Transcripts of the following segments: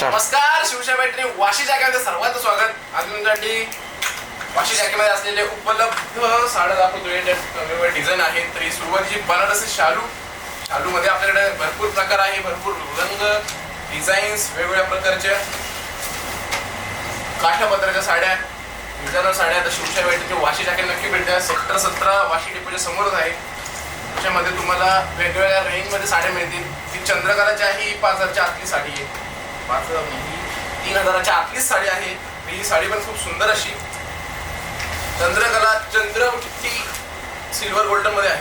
नमस्कार शिवशाही बैठणी वाशी जागेमध्ये सर्वांचं स्वागत. आज तुमच्यासाठी वाशी जागेमध्ये असलेले उपलब्ध साड्या दाखवतोय वेगवेगळे डिझाईन आहेत तरी सुरुवातीची बनारसी शालू शालूमध्ये आपल्याकडे भरपूर प्रकार आहे भरपूर रंग डिझाईन्स वेगवेगळ्या प्रकारच्या काठापत्राच्या साड्या डिझायनर साड्या तर शिवशाही वाशी जागे नक्की भेट द्या. सेक्टर सतरा वाशी डिपोच्या समोरच आहे. त्याच्यामध्ये तुम्हाला वेगवेगळ्या रेंजमध्ये साड्या मिळतील. ती चंद्रकलाच्या ही पाच हजारच्या आतली साडी आहे. पाच हजार ही तीन हजाराच्या आतलीच साडी आहे. ही साडी पण खूप सुंदर अशी. चंद्रकला चंद्रमुखी सिल्वर गोल्डनमध्ये आहे.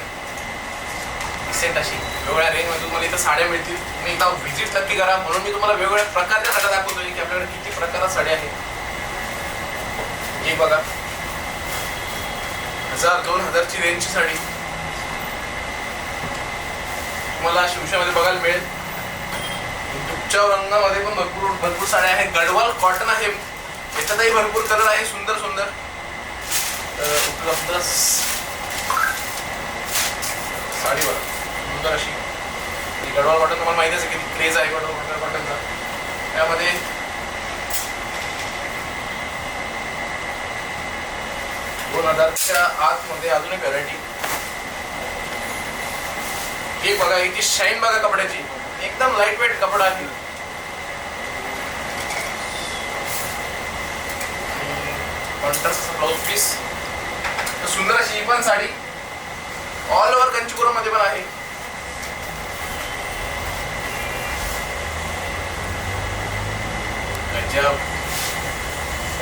सेट अशी. वेगवेगळ्या रेंजमध्ये तुम्हाला इथं साड्या मिळतील. तुम्ही एकदा व्हिजिट नक्की करा. म्हणून मी तुम्हाला वेगवेगळ्या प्रकारच्या साड्या दाखवतोय की आपल्याकडे किती प्रकारात साड्या आहेत. हे बघा. हजार दोन हजारची रेंजची साडी. तुम्हाला शिवशामध्ये बघायला मिळेल. दुपच्या रंगामध्ये पण भरपूर भरपूर साड्या आहेत. गडवाल कॉटन आहे. याच्यातही भरपूर कलर आहे. सुंदर सुंदर. उपलब्ध स- साडी बघा. सुंदर अशी. गडवाल कॉटन तुम्हाला माहितीच आहे किती क्रेज आहे गडवाल कॉटनचा त्यामध्ये दोन हजारच्या आतमध्ये अजून एक व्हरायटी हे बघा हिची शाईन बघा कपड्याची एकदम लाइट वेट कपडा आहे ब्लाऊज पीस सुंदर अशी ही पण साडी. ऑल ओव्हर कंचीपुरममध्ये पण आहे.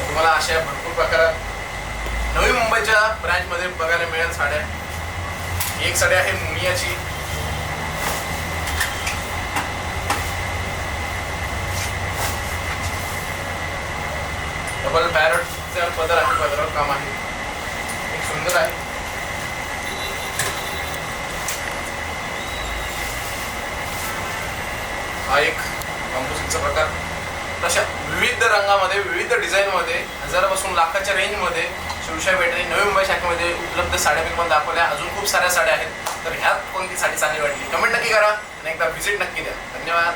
तुम्हाला अशा भरपूर प्रकारात नवी मुंबईच्या ब्रँच मध्ये बघायला मिळेल साड्या. एक साडी आहे मुनियाची. डबल पॅरटचा पदर आहे पदरावर काम आहे. एक सुंदर आहे. हा एक कॉम्पोजिटचा प्रकार. तशा विविध रंगामध्ये विविध डिझाईनमध्ये हजारापासून लाखाच्या रेंजमध्ये शिवशाही भेटणी नवी मुंबई शाखेमध्ये उपलब्ध साड्या मी पण दाखवल्या. अजून खूप साऱ्या साड्या आहेत. तर ह्यात कोणती साडी चांगली वाटली? कमेंट नक्की करा आणि एकदा व्हिजिट नक्की द्या. धन्यवाद.